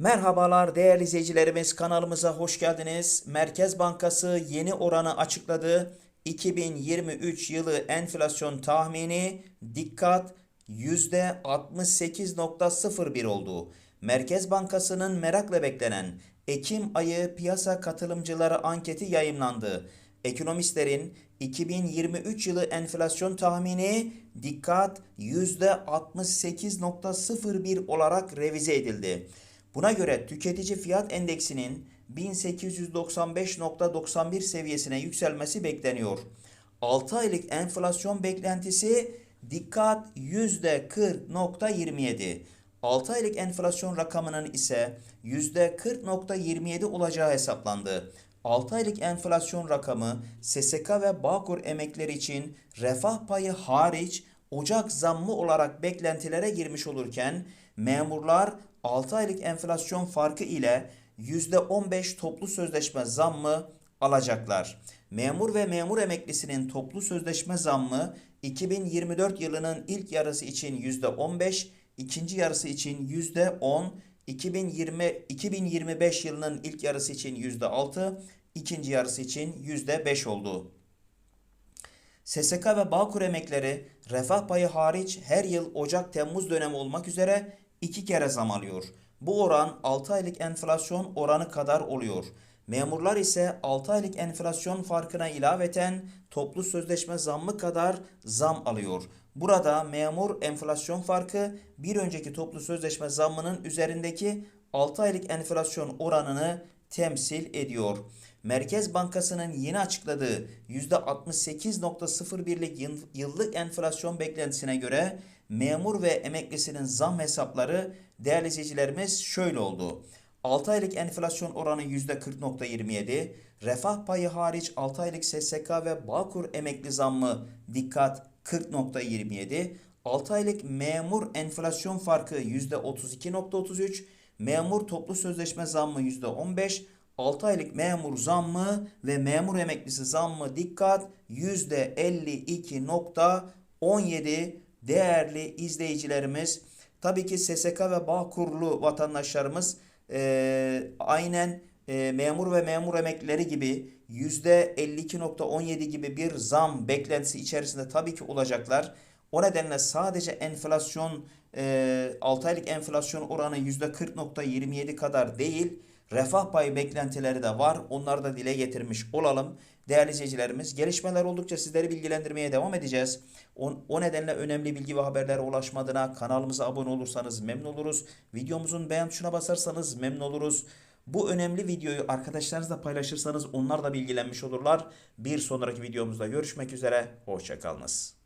Merhabalar değerli izleyicilerimiz kanalımıza hoş geldiniz. Merkez Bankası yeni oranı açıkladı. 2023 yılı enflasyon tahmini dikkat %68.01 oldu. Merkez Bankası'nın merakla beklenen Ekim ayı piyasa katılımcıları anketi yayımlandı. Ekonomistlerin 2023 yılı enflasyon tahmini dikkat %68.01 olarak revize edildi. Buna göre tüketici fiyat endeksinin 1895.91 seviyesine yükselmesi bekleniyor. 6 aylık enflasyon beklentisi dikkat %40.27. 6 aylık enflasyon rakamının ise %40.27 olacağı hesaplandı. 6 aylık enflasyon rakamı SSK ve Bağkur emekleri için refah payı hariç Ocak zammı olarak beklentilere girmiş olurken memurlar 6 aylık enflasyon farkı ile %15 toplu sözleşme zammı alacaklar. Memur ve memur emeklisinin toplu sözleşme zammı 2024 yılının ilk yarısı için %15, ikinci yarısı için %10, 2020 2025 yılının ilk yarısı için %6, ikinci yarısı için %5 oldu. SSK ve Bağkur emekleri refah payı hariç her yıl Ocak-Temmuz dönemi olmak üzere iki kere zam alıyor. Bu oran 6 aylık enflasyon oranı kadar oluyor. Memurlar ise 6 aylık enflasyon farkına ilaveten toplu sözleşme zammı kadar zam alıyor. Burada memur enflasyon farkı bir önceki toplu sözleşme zammının üzerindeki 6 aylık enflasyon oranını temsil ediyor. Merkez Bankası'nın yeni açıkladığı %68.01'lik yıl- yıllık enflasyon beklentisine göre memur ve emeklisinin zam hesapları değerli izleyicilerimiz şöyle oldu. 6 aylık enflasyon oranı %40.27, refah payı hariç 6 aylık SSK ve Bağkur emekli zammı dikkat 40.27, 6 aylık memur enflasyon farkı %32.33, memur toplu sözleşme zammı %15, 6 aylık memur zammı ve memur emeklisi zammı dikkat %52.17 değerli izleyicilerimiz. Tabii ki SSK ve Bağkurlu vatandaşlarımız eee, aynen eee, memur ve memur emeklileri gibi %52.17 gibi bir zam beklentisi içerisinde tabii ki olacaklar. O nedenle sadece enflasyon eee 6 aylık enflasyon oranı %40.27 kadar değil, refah payı beklentileri de var. Onları da dile getirmiş olalım. Değerli izleyicilerimiz, gelişmeler oldukça sizleri bilgilendirmeye devam edeceğiz. O, o nedenle önemli bilgi ve haberlere ulaşmadığına kanalımıza abone olursanız memnun oluruz. Videomuzun beğen tuşuna basarsanız memnun oluruz. Bu önemli videoyu arkadaşlarınızla paylaşırsanız onlar da bilgilenmiş olurlar. Bir sonraki videomuzda görüşmek üzere. Hoşçakalınız.